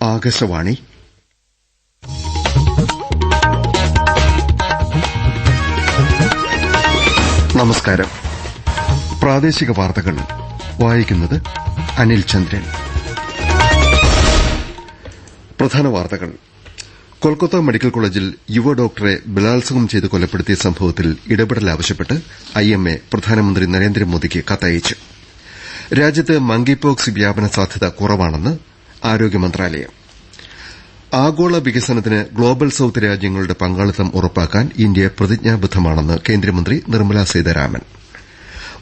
ആകാശവാണി. നമസ്കാരം. പ്രാദേശിക വാർത്തകൾ. വായിക്കുന്നത് അനിൽ ചന്ദ്രൻ. പ്രധാന വാർത്തകൾ. കൊൽക്കത്ത മെഡിക്കൽ കോളേജിൽ യുവ ഡോക്ടറെ ബലാത്സംഗം ചെയ്ത് കൊലപ്പെടുത്തിയ സംഭവത്തിൽ ഇടപെടൽ ആവശ്യപ്പെട്ട് ഐഎംഎ പ്രധാനമന്ത്രി നരേന്ദ്രമോദിക്ക് കത്തയച്ചു. രാജ്യത്ത് മങ്കിപോക്സ് വ്യാപന സാധ്യത കുറവാണെന്ന് ആരോഗ്യമന്ത്രാലയം. ആഗോള വികസനത്തിന് ഗ്ലോബൽ സൌത്ത് രാജ്യങ്ങളുടെ പങ്കാളിത്തം ഉറപ്പാക്കാൻ ഇന്ത്യ പ്രതിജ്ഞാബദ്ധമാണെന്ന് കേന്ദ്രമന്ത്രി നിർമ്മലാ സീതാരാമൻ.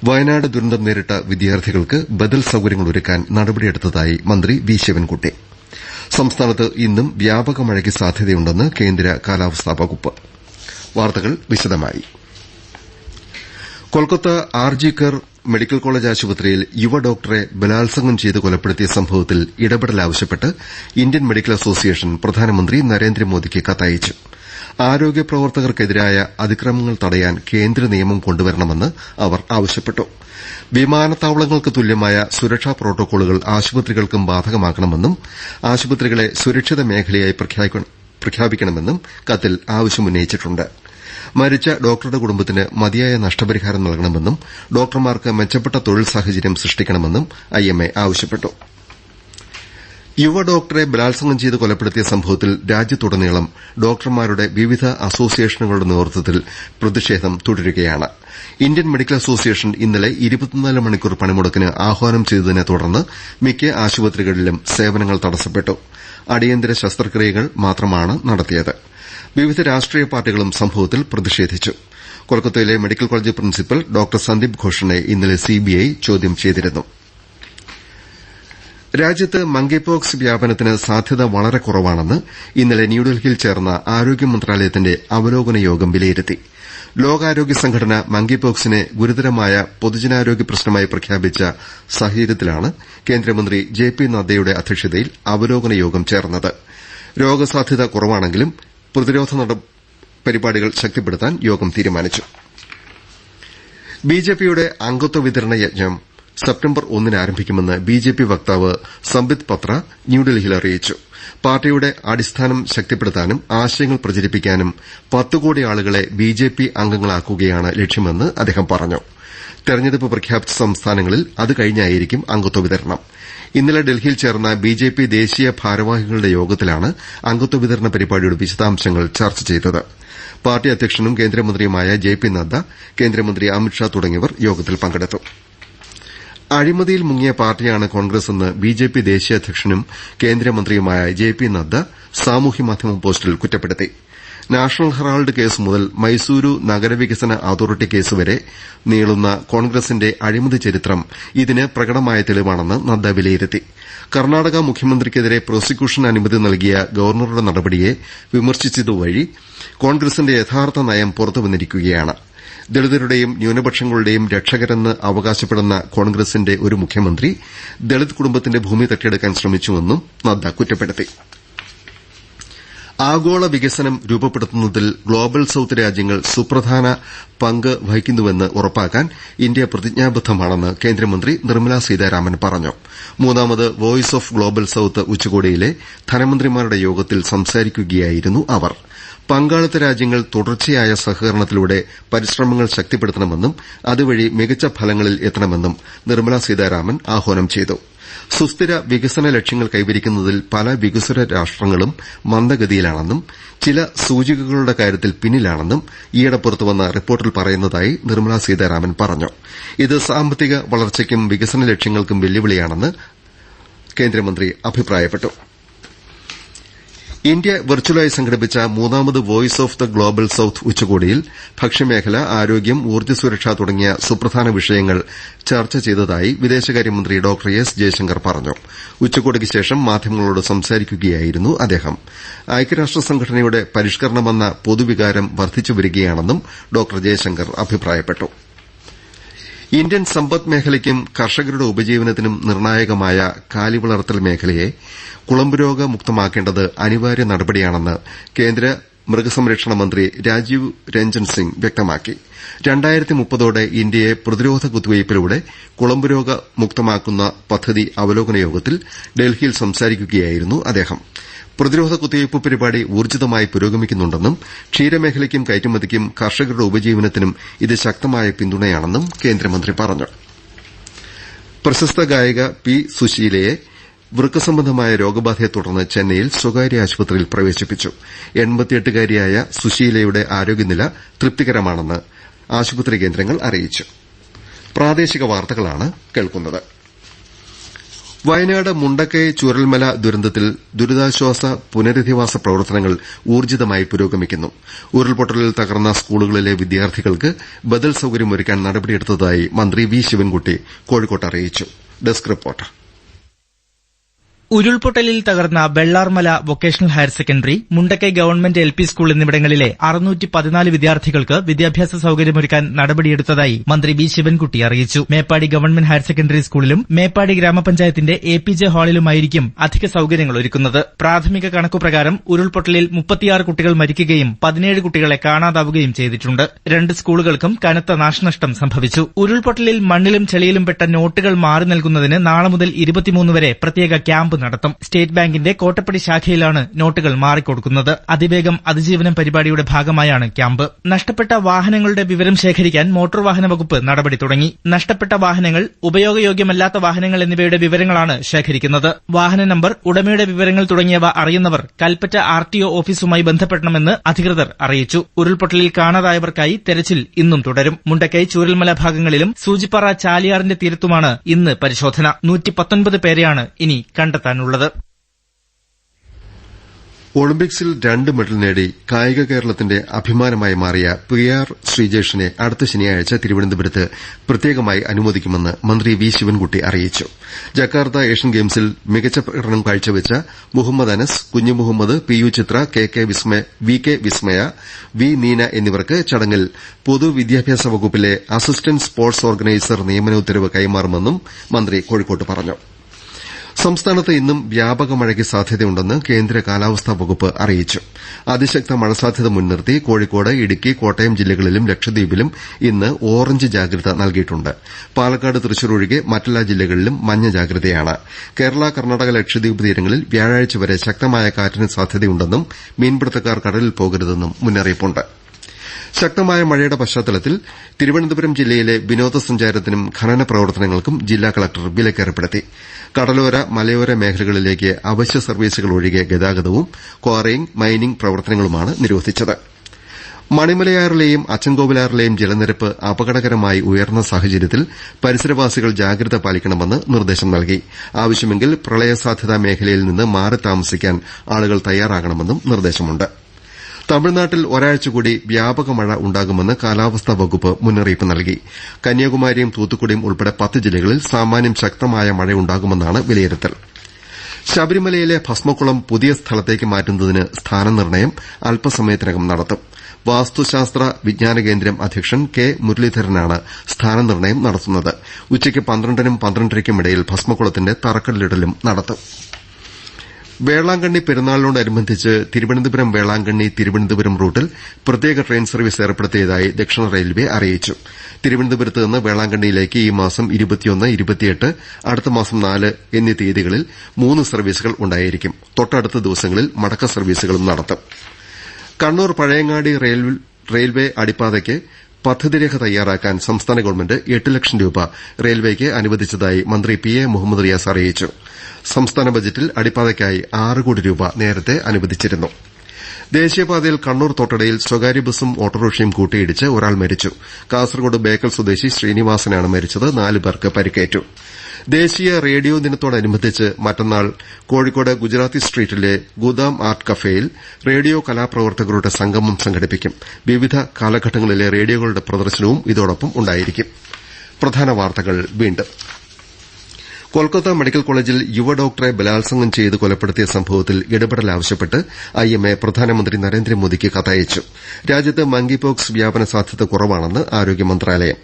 വയനാട് ദുരന്തം നേരിട്ട വിദ്യാർത്ഥികൾക്ക് ബദൽ സൌകര്യങ്ങൾ ഒരുക്കാൻ നടപടിയെടുത്തതായി മന്ത്രി വി. ശിവൻകുട്ടി. സംസ്ഥാനത്ത് ഇന്നും വ്യാപക മഴയ്ക്ക് സാധ്യതയുണ്ടെന്ന് കേന്ദ്ര കാലാവസ്ഥാ വകുപ്പ്. വാർത്തകൾ വിശദമായി. കൊൽക്കത്ത ആർജിക്കർ മെഡിക്കൽ കോളേജ് ആശുപത്രിയിൽ യുവ ഡോക്ടറെ ബലാത്സംഗം ചെയ്ത് കൊലപ്പെടുത്തിയ സംഭവത്തിൽ ഇടപെടൽ ആവശ്യപ്പെട്ട് ഇന്ത്യൻ മെഡിക്കൽ അസോസിയേഷൻ പ്രധാനമന്ത്രി നരേന്ദ്രമോദിക്ക് കത്തയച്ചു. ആരോഗ്യ പ്രവർത്തകർക്കെതിരായ അതിക്രമങ്ങൾ തടയാൻ കേന്ദ്ര നിയമം കൊണ്ടുവരണമെന്ന് അവർ ആവശ്യപ്പെട്ടു. വിമാനത്താവളങ്ങൾക്ക് തുല്യമായ സുരക്ഷാ പ്രോട്ടോക്കോളുകൾ ആശുപത്രികൾക്കും ബാധകമാക്കണമെന്നും ആശുപത്രികളെ സുരക്ഷിത മേഖലയായി പ്രഖ്യാപിക്കണമെന്നും കത്തിൽ ആവശ്യമുന്നയിച്ചിട്ടുണ്ട്. മരിച്ച ഡോക്ടറുടെ കുടുംബത്തിന് മതിയായ നഷ്ടപരിഹാരം നൽകണമെന്നും ഡോക്ടർമാർക്ക് മെച്ചപ്പെട്ട തൊഴിൽ സാഹചര്യം സൃഷ്ടിക്കണമെന്നും ഐഎംഎ ആവശ്യപ്പെട്ടു. യുവ ഡോക്ടറെ ബലാത്സംഗം ചെയ്ത് കൊലപ്പെടുത്തിയ സംഭവത്തിൽ രാജ്യത്തുടനീളം ഡോക്ടർമാരുടെ വിവിധ അസോസിയേഷനുകളുടെ നേതൃത്വത്തിൽ പ്രതിഷേധം തുടരുകയാണ്. ഇന്ത്യൻ മെഡിക്കൽ അസോസിയേഷൻ ഇന്നലെ മണിക്കൂർ പണിമുടക്കിന് ആഹ്വാനം ചെയ്തതിനെ തുടർന്ന് മിക്ക ആശുപത്രികളിലും സേവനങ്ങൾ തടസ്സപ്പെട്ടു. അടിയന്തര ശസ്ത്രക്രിയകൾ മാത്രമാണ് നടത്തിയത്. വിവിധ രാഷ്ട്രീയ പാർട്ടികളും സംഭവത്തിൽ പ്രതിഷേധിച്ചു. കൊൽക്കത്തയിലെ medical college principal doctor Sandip ഘോഷിനെ ഇന്നലെ സിബിഐ ചോദ്യം ചെയ്തിരുന്നു. രാജ്യത്ത് മങ്കിപോക്സ് വ്യാപനത്തിന് സാധ്യത വളരെ കുറവാണെന്ന് ഇന്നലെ ന്യൂഡൽഹിയിൽ ചേർന്ന ആരോഗ്യ മന്ത്രാലയത്തിന്റെ അവലോകന യോഗം വിലയിരുത്തി. ലോകാരോഗ്യ സംഘടന മങ്കിപോക്സിനെ ഗുരുതരമായ പൊതുജനാരോഗ്യ പ്രശ്നമായി പ്രഖ്യാപിച്ച സാഹചര്യത്തിലാണ് കേന്ദ്രമന്ത്രി ജെ പി നദ്ദയുടെ അധ്യക്ഷതയിൽ അവലോകന യോഗം ചേർന്നത്. രോഗസാധ്യത കുറവാണെങ്കിലും പ്രതിരോധ പരിപാടികൾ ശക്തിപ്പെടുത്താൻ യോഗം തീരുമാനിച്ചു. ബിജെപിയുടെ അംഗത്വ വിതരണ യജ്ഞം സെപ്റ്റംബർ ഒന്നിന് ആരംഭിക്കുമെന്ന് ബിജെപി വക്താവ് സംബിത് പത്ര ന്യൂഡൽഹിയിൽ അറിയിച്ചു. പാർട്ടിയുടെ അടിസ്ഥാനം ശക്തിപ്പെടുത്താനും ആശയങ്ങൾ പ്രചരിപ്പിക്കാനും പത്ത് കോടി ആളുകളെ ബിജെപി അംഗങ്ങളാക്കുകയാണ് ലക്ഷ്യമെന്ന് അദ്ദേഹം പറഞ്ഞു. തെരഞ്ഞെടുപ്പ് പ്രഖ്യാപിച്ച സംസ്ഥാനങ്ങളിൽ അത് കഴിഞ്ഞായിരിക്കും അംഗത്വ വിതരണം. ഇന്നലെ ഡൽഹിയിൽ ചേർന്ന ബിജെപി ദേശീയ ഭാരവാഹികളുടെ യോഗത്തിലാണ് അംഗത്വ വിതരണ പരിപാടിയുടെ വിശദാംശങ്ങൾ ചർച്ച ചെയ്തത്. പാർട്ടി അധ്യക്ഷനും കേന്ദ്രമന്ത്രിയുമായ ജെ പി നദ്ദ കേന്ദ്രമന്ത്രി അമിത്ഷാ തുടങ്ങിയവർ യോഗത്തിൽ പങ്കെടുത്തു. അഴിമതിയിൽ മുങ്ങിയ പാർട്ടിയാണ് കോൺഗ്രസെന്ന് ബിജെപി ദേശീയ അധ്യക്ഷനും കേന്ദ്രമന്ത്രിയുമായ ജെ പി നദ്ദ സാമൂഹ്യമാധ്യമ പോസ്റ്റിൽ കുറ്റപ്പെടുത്തി. നാഷണൽ ഹെറാൾഡ് കേസ് മുതൽ മൈസൂരു നഗരവികസന അതോറിറ്റി കേസ് വരെ നീളുന്ന കോൺഗ്രസിന്റെ അഴിമതി ചരിത്രം ഇതിന് പ്രകടമായ തെളിവാണെന്ന് നദ്ദ വിലയിരുത്തി. കർണാടക മുഖ്യമന്ത്രിക്കെതിരെ പ്രോസിക്യൂഷൻ അനുമതി നൽകിയ ഗവർണറുടെ നടപടിയെ വിമർശിച്ചതുവഴി കോൺഗ്രസിന്റെ യഥാർത്ഥ നയം പുറത്തുവന്നിരിക്കുകയാണ് ദളിതരുടെയും ന്യൂനപക്ഷങ്ങളുടെയും രക്ഷകരെന്ന് അവകാശപ്പെടുന്ന കോൺഗ്രസിന്റെ ഒരു മുഖ്യമന്ത്രി ദളിത് കുടുംബത്തിന്റെ ഭൂമി തട്ടിയെടുക്കാൻ ശ്രമിച്ചുവെന്നും നദ്ദ കുറ്റപ്പെടുത്തി. ആഗോള വികസനം രൂപപ്പെടുത്തുന്നതിൽ ഗ്ലോബൽ സൌത്ത് രാജ്യങ്ങൾ സുപ്രധാന പങ്ക് വഹിക്കുന്നുവെന്ന് ഉറപ്പാക്കാൻ ഇന്ത്യ പ്രതിജ്ഞാബദ്ധമാണെന്ന് കേന്ദ്രമന്ത്രി നിർമ്മലാ സീതാരാമൻ പറഞ്ഞു. മൂന്നാമത് വോയിസ് ഓഫ് ഗ്ലോബൽ സൌത്ത് ഉച്ചകോടിയിലെ ധനമന്ത്രിമാരുടെ യോഗത്തിൽ സംസാരിക്കുകയായിരുന്നു അവർ. പങ്കാളിത്ത രാജ്യങ്ങൾ തുടർച്ചയായ സഹകരണത്തിലൂടെ പരിശ്രമങ്ങൾ ശക്തിപ്പെടുത്തണമെന്നും അതുവഴി മികച്ച ഫലങ്ങളിൽ എത്തണമെന്നും നിർമ്മലാ സീതാരാമൻ ആഹ്വാനം ചെയ്തു. സുസ്ഥിര വികസന ലക്ഷ്യങ്ങൾ കൈവരിക്കുന്നതിൽ പല വികസ്വര രാഷ്ട്രങ്ങളും മന്ദഗതിയിലാണെന്നും ചില സൂചികകളുടെ കാര്യത്തിൽ പിന്നിലാണെന്നും ഈയിടെ പുറത്തുവന്ന റിപ്പോർട്ടിൽ പറയുന്നതായി നിർമ്മലാ സീതാരാമൻ പറഞ്ഞു. ഇത് സാമ്പത്തിക വളർച്ചയ്ക്കും വികസന ലക്ഷ്യങ്ങൾക്കും വെല്ലുവിളിയാണെന്ന് കേന്ദ്രമന്ത്രി അഭിപ്രായപ്പെട്ടു. ഇന്ത്യ വെർച്വലായി സംഘടിപ്പിച്ച മൂന്നാമത് voice of the global south ഉച്ചകോടിയിൽ ഭക്ഷ്യമേഖല ആരോഗ്യം ഊർജ സുരക്ഷ തുടങ്ങിയ സുപ്രധാന വിഷയങ്ങൾ ചർച്ച ചെയ്തതായി വിദേശകാര്യമന്ത്രി ഡോക്ടർ എസ് ജയശങ്കർ പറഞ്ഞു. ഉച്ചകോടിക്ക് ശേഷം മാധ്യമങ്ങളോട് സംസാരിക്കുകയായിരുന്നു അദ്ദേഹം. ഐക്യരാഷ്ട്ര സംഘടനയുടെ പരിഷ്കരണമെന്ന പൊതുവികാരം വർദ്ധിച്ചുവരികയാണെന്നും ഡോക്ടർ ജയശങ്കർ അഭിപ്രായപ്പെട്ടു. ഇന്ത്യൻ സമ്പദ് മേഖലയ്ക്കും കർഷകരുടെ ഉപജീവനത്തിനും നിർണായകമായ കാലിവളർത്തൽ മേഖലയെ കുളമ്പുരോഗ മുക്തമാക്കേണ്ടത് അനിവാര്യ നടപടിയാണെന്ന് കേന്ദ്ര മൃഗസംരക്ഷണ മന്ത്രി രാജീവ് രഞ്ജൻ സിംഗ് വ്യക്തമാക്കി. ോടെ ഇന്ത്യയെ പ്രതിരോധ കുത്തിവയ്പിലൂടെ കുളമ്പുരോഗ മുക്തമാക്കുന്ന പദ്ധതി അവലോകന യോഗത്തിൽ ഡൽഹിയിൽ സംസാരിക്കുകയായിരുന്നു അദ്ദേഹം. പ്രതിരോധ കുത്തിവയ്പ് പരിപാടി ഊർജിതമായി പുരോഗമിക്കുന്നുണ്ടെന്നും ക്ഷീരമേഖലയ്ക്കും കയറ്റുമതിക്കും കർഷകരുടെ ഉപജീവനത്തിനും ഇത് ശക്തമായ പിന്തുണയാണെന്നും കേന്ദ്രമന്ത്രി പറഞ്ഞു. പ്രശസ്ത ഗായിക പി സുശീലയെ വൃക്കസംബന്ധമായ രോഗബാധയെ തുടർന്ന് ചെന്നൈയിൽ സ്വകാര്യ ആശുപത്രിയിൽ പ്രവേശിപ്പിച്ചു. എൺപത്തിയെട്ടുകാരിയായ സുശീലയുടെ ആരോഗ്യനില തൃപ്തികരമാണെന്ന് ആശുപത്രി കേന്ദ്രങ്ങൾ അറിയിച്ചു. വയനാട് മുണ്ടക്കൈ ചുരൽമല ദുരന്തത്തിൽ ദുരിതാശ്വാസ പുനരധിവാസ പ്രവർത്തനങ്ങൾ ഊർജിതമായി പുരോഗമിക്കുന്നു. ഉരുൾപൊട്ടലിൽ തകർന്ന സ്കൂളുകളിലെ വിദ്യാർത്ഥികൾക്ക് ബദൽ സൌകര്യമൊരുക്കാൻ നടപടിയെടുത്തതായി മന്ത്രി വി. ശിവൻകുട്ടി കോഴിക്കോട്ട് അറിയിച്ചു. ഉരുൾപൊട്ടലിൽ തകർന്ന Vellarmala vocational higher secondary Mundakkai government L P school എന്നിവിടങ്ങളിലെ അറുന്നൂറ്റി പതിനാല് വിദ്യാർത്ഥികൾക്ക് വിദ്യാഭ്യാസ സൌകര്യമൊരുക്കാൻ നടപടിയെടുത്തതായി മന്ത്രി വി ശിവൻകുട്ടി അറിയിച്ചു. മേപ്പാടി ഗവൺമെന്റ് ഹയർ സെക്കൻഡറി സ്കൂളിലും മേപ്പാടി ഗ്രാമപഞ്ചായത്തിന്റെ എ പി ജെ ഹാളിലുമായിരിക്കും അധിക സൌകര്യങ്ങൾ ഒരുക്കുന്നത്. പ്രാഥമിക കണക്കുപ്രകാരം ഉരുൾപൊട്ടലിൽ മുപ്പത്തിയാറ് കുട്ടികൾ മരിക്കുകയും പതിനേഴ് കുട്ടികളെ കാണാതാവുകയും ചെയ്തിട്ടുണ്ട്. രണ്ട് സ്കൂളുകൾക്കും കനത്ത നാശനഷ്ടം സംഭവിച്ചു. ഉരുൾപൊട്ടലിൽ മണ്ണിലും ചെളിയിലും പെട്ട നോട്ടുകൾ മാറി നൽകുന്നതിന് നാളെ മുതൽ ഇരുപത്തിമൂന്ന് വരെ പ്രത്യേക ക്യാമ്പ് നടത്തും. സ്റ്റേറ്റ് ബാങ്കിന്റെ കോട്ടപ്പടി ശാഖയിലാണ് നോട്ടുകൾ മാറിക്കൊടുക്കുന്നത്. അതിവേഗം അതിജീവനം പരിപാടിയുടെ ഭാഗമായാണ് ക്യാമ്പ്. നഷ്ടപ്പെട്ട വാഹനങ്ങളുടെ വിവരം ശേഖരിക്കാൻ മോട്ടോർ വാഹന വകുപ്പ് നടപടി തുടങ്ങി. നഷ്ടപ്പെട്ട വാഹനങ്ങൾ ഉപയോഗയോഗ്യമല്ലാത്ത വാഹനങ്ങൾ എന്നിവയുടെ വിവരങ്ങളാണ് ശേഖരിക്കുന്നത്. വാഹന നമ്പർ ഉടമയുടെ വിവരങ്ങൾ തുടങ്ങിയവ അറിയുന്നവർ കൽപ്പറ്റ ആർ ടി ഒ ഓഫീസുമായി ബന്ധപ്പെടണമെന്ന് അധികൃതർ അറിയിച്ചു. ഉരുൾപൊട്ടലിൽ കാണാതായവർക്കായി തെരച്ചിൽ ഇന്നും തുടരും. മുണ്ടക്കൈ ചൂരൽമല ഭാഗങ്ങളിലും സൂചിപ്പാറ ചാലിയാറിന്റെ തീരത്തുമാണ് ഇന്ന് പരിശോധന. പേരെയാണ് ഇനി കണ്ടെത്താൻ നടത്താനുള്ളത് ഒളിമ്പിക്സിൽ രണ്ട് മെഡൽ നേടി കായിക കേരളത്തിന്റെ അഭിമാനമായി മാറിയ പി ആർ ശ്രീജേഷിനെ അടുത്ത ശനിയാഴ്ച തിരുവനന്തപുരത്ത് പ്രത്യേകമായി അനുമോദിക്കുമെന്ന് മന്ത്രി വി ശിവൻകുട്ടി അറിയിച്ചു. ജക്കാർത്ത ഏഷ്യൻ ഗെയിംസിൽ മികച്ച പ്രകടനം കാഴ്ചവെച്ച Muhammad Anas Kunhu Muhammad P U Chitra K K V K Vismaya V Neena എന്നിവർക്ക് ചടങ്ങിൽ പൊതുവിദ്യാഭ്യാസ വകുപ്പിലെ അസിസ്റ്റന്റ് സ്പോർട്സ് ഓർഗനൈസർ നിയമന ഉത്തരവ് കൈമാറുമെന്നും മന്ത്രി കോഴിക്കോട്ട് പറഞ്ഞു. സംസ്ഥാനത്ത് ഇന്നും വ്യാപക മഴയ്ക്ക് സാധ്യതയുണ്ടെന്ന് കേന്ദ്ര കാലാവസ്ഥാ വകുപ്പ് അറിയിച്ചു. അതിശക്ത മഴ സാധ്യത മുൻനിർത്തി കോഴിക്കോട് ഇടുക്കി കോട്ടയം ജില്ലകളിലും ലക്ഷദ്വീപിലും ഇന്ന് ഓറഞ്ച് ജാഗ്രത നൽകിയിട്ടുണ്ട്. പാലക്കാട് തൃശൂർ ഒഴികെ മറ്റെല്ലാ ജില്ലകളിലും മഞ്ഞ ജാഗ്രതയാണ്. കേരള കർണാടക ലക്ഷദ്വീപ് തീരങ്ങളിൽ വ്യാഴാഴ്ച വരെ ശക്തമായ കാറ്റിന് സാധ്യതയുണ്ടെന്നും മീൻപിടുത്തക്കാർ കടലിൽ പോകരുതെന്നും മുന്നറിയിപ്പുണ്ട്. ശക്തമായ മഴയുടെ പശ്ചാത്തലത്തിൽ തിരുവനന്തപുരം ജില്ലയിലെ വിനോദസഞ്ചാരത്തിനും ഖനന പ്രവർത്തനങ്ങൾക്കും ജില്ലാ കലക്ടർ വിലക്കേർപ്പെടുത്തി. കടലോര മലയോര മേഖലകളിലേക്ക് അവശ്യ സർവീസുകൾ ഒഴികെ ഗതാഗതവും ക്വാറിയിംഗ് മൈനിംഗ് പ്രവർത്തനങ്ങളുമാണ് നിരോധിച്ചത്. മണിമലയാറിലെയും അച്ചൻകോവിലാറിലെയും ജലനിരപ്പ് അപകടകരമായി ഉയർന്ന സാഹചര്യത്തിൽ പരിസരവാസികൾ ജാഗ്രത പാലിക്കണമെന്ന് നിർദ്ദേശം നൽകി. ആവശ്യമെങ്കിൽ പ്രളയസാധ്യതാ മേഖലയിൽ നിന്ന് മാറി താമസിക്കാൻ ആളുകൾ തയ്യാറാകണമെന്നും നിർദ്ദേശമുണ്ട്. തമിഴ്നാട്ടിൽ ഒരാഴ്ച കൂടി വ്യാപക മഴ ഉണ്ടാകുമെന്ന് കാലാവസ്ഥാ വകുപ്പ് മുന്നറിയിപ്പ് നൽകി. കന്യാകുമാരിയും തൂത്തുക്കുടിയും ഉൾപ്പെടെ പത്ത് ജില്ലകളിൽ സാമാന്യം ശക്തമായ മഴയുണ്ടാകുമെന്നാണ് വിലയിരുത്തൽ. ശബരിമലയിലെ ഭസ്മക്കുളം പുതിയ സ്ഥലത്തേക്ക് മാറ്റുന്നതിന് സ്ഥാനനിർണയം അല്പസമയത്തിനകം നടത്തും. വാസ്തുശാസ്ത്ര വിജ്ഞാന കേന്ദ്രം അധ്യക്ഷൻ കെ മുരളീധരനാണ് സ്ഥാനനിർണയം നടത്തുന്നത്. ഉച്ചയ്ക്ക് പന്ത്രണ്ടിനും പന്ത്രണ്ടരയ്ക്കുമിടയിൽ ഭസ്മക്കുളത്തിന്റെ തറക്കല്ലിടലും നടത്തും. വേളാങ്കണ്ണി പെരുന്നാളിനോടനുബന്ധിച്ച് തിരുവനന്തപുരം വേളാങ്കണ്ണി തിരുവനന്തപുരം റൂട്ടിൽ പ്രത്യേക ട്രെയിൻ സർവീസ് ഏർപ്പെടുത്തിയതായി ദക്ഷിണ റെയിൽവേ അറിയിച്ചു. തിരുവനന്തപുരത്ത് നിന്ന് വേളാങ്കണ്ണിയിലേക്ക് ഈ മാസം അടുത്ത മാസം നാല് എന്നീ തീയതികളിൽ മൂന്ന് സർവീസുകൾ ഉണ്ടായിരിക്കും. തൊട്ടടുത്ത ദിവസങ്ങളിൽ മടക്ക സർവീസുകളും നടത്തും. കണ്ണൂർ പഴയങ്ങാടി റെയിൽവേ അടിപ്പാതയ്ക്ക് പദ്ധതിരേഖ തയ്യാറാക്കാൻ സംസ്ഥാന ഗവൺമെന്റ് എട്ട് ലക്ഷം രൂപ റെയിൽവേക്ക് അനുവദിച്ചതായി മന്ത്രി പി എ മുഹമ്മദ് റിയാസ് അറിയിച്ചു. സംസ്ഥാന ബജറ്റിൽ അടിപ്പാതയ്ക്കായി ആറ് കോടി രൂപ നേരത്തെ അനുവദിച്ചിരുന്നു. ദേശീയപാതയിൽ കണ്ണൂർ തോട്ടടയിൽ സ്വകാര്യ ബസും ഓട്ടോറിക്ഷയും കൂട്ടിയിടിച്ച് ഒരാൾ മരിച്ചു. കാസർകോട് ബേക്കൽ സ്വദേശി ശ്രീനിവാസനാണ് മരിച്ചത്. നാല് പേർക്ക് പരിക്കേറ്റു. ദേശീയ റേഡിയോ ദിനത്തോടനുബന്ധിച്ച് മറ്റന്നാൾ കോഴിക്കോട് ഗുജറാത്തി സ്ട്രീറ്റിലെ ഗുദാം ആർട്ട് കഫേയിൽ റേഡിയോ കലാപ്രവർത്തകരുടെ സംഗമം സംഘടിപ്പിക്കും. വിവിധ കാലഘട്ടങ്ങളിലെ റേഡിയോകളുടെ പ്രദർശനവും ഇതോടൊപ്പം ഉണ്ടായിരിക്കും. കൊൽക്കത്ത മെഡിക്കൽ കോളേജിൽ യുവ ഡോക്ടറെ ബലാത്സംഗം ചെയ്ത് കൊലപ്പെടുത്തിയ സംഭവത്തിൽ ഇടപെടൽ ആവശ്യപ്പെട്ട് ഐഎംഎ പ്രധാനമന്ത്രി നരേന്ദ്രമോദിക്ക് കത്തയച്ചു. രാജ്യത്ത് മങ്കിപോക്സ് വ്യാപന സാധ്യത കുറവാണെന്ന് ആരോഗ്യ മന്ത്രാലയം.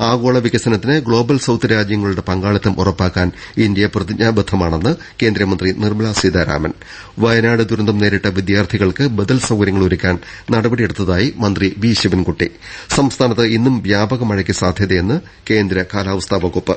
ആഗോള വികസനത്തിന് ഗ്ലോബൽ സൌത്ത് രാജ്യങ്ങളുടെ പങ്കാളിത്തം ഉറപ്പാക്കാൻ ഇന്ത്യ പ്രതിജ്ഞാബദ്ധമാണെന്ന് കേന്ദ്രമന്ത്രി നിർമ്മലാ സീതാരാമൻ. വയനാട് ദുരന്തം നേരിട്ട വിദ്യാർത്ഥികൾക്ക് ബദൽ സൌകര്യങ്ങൾ ഒരുക്കാൻ നടപടിയെടുത്തതായി മന്ത്രി വി ശിവൻകുട്ടി. സംസ്ഥാനത്ത് ഇന്നും വ്യാപക മഴയ്ക്ക് സാധ്യതയെന്ന് കേന്ദ്ര കാലാവസ്ഥാ വകുപ്പ്.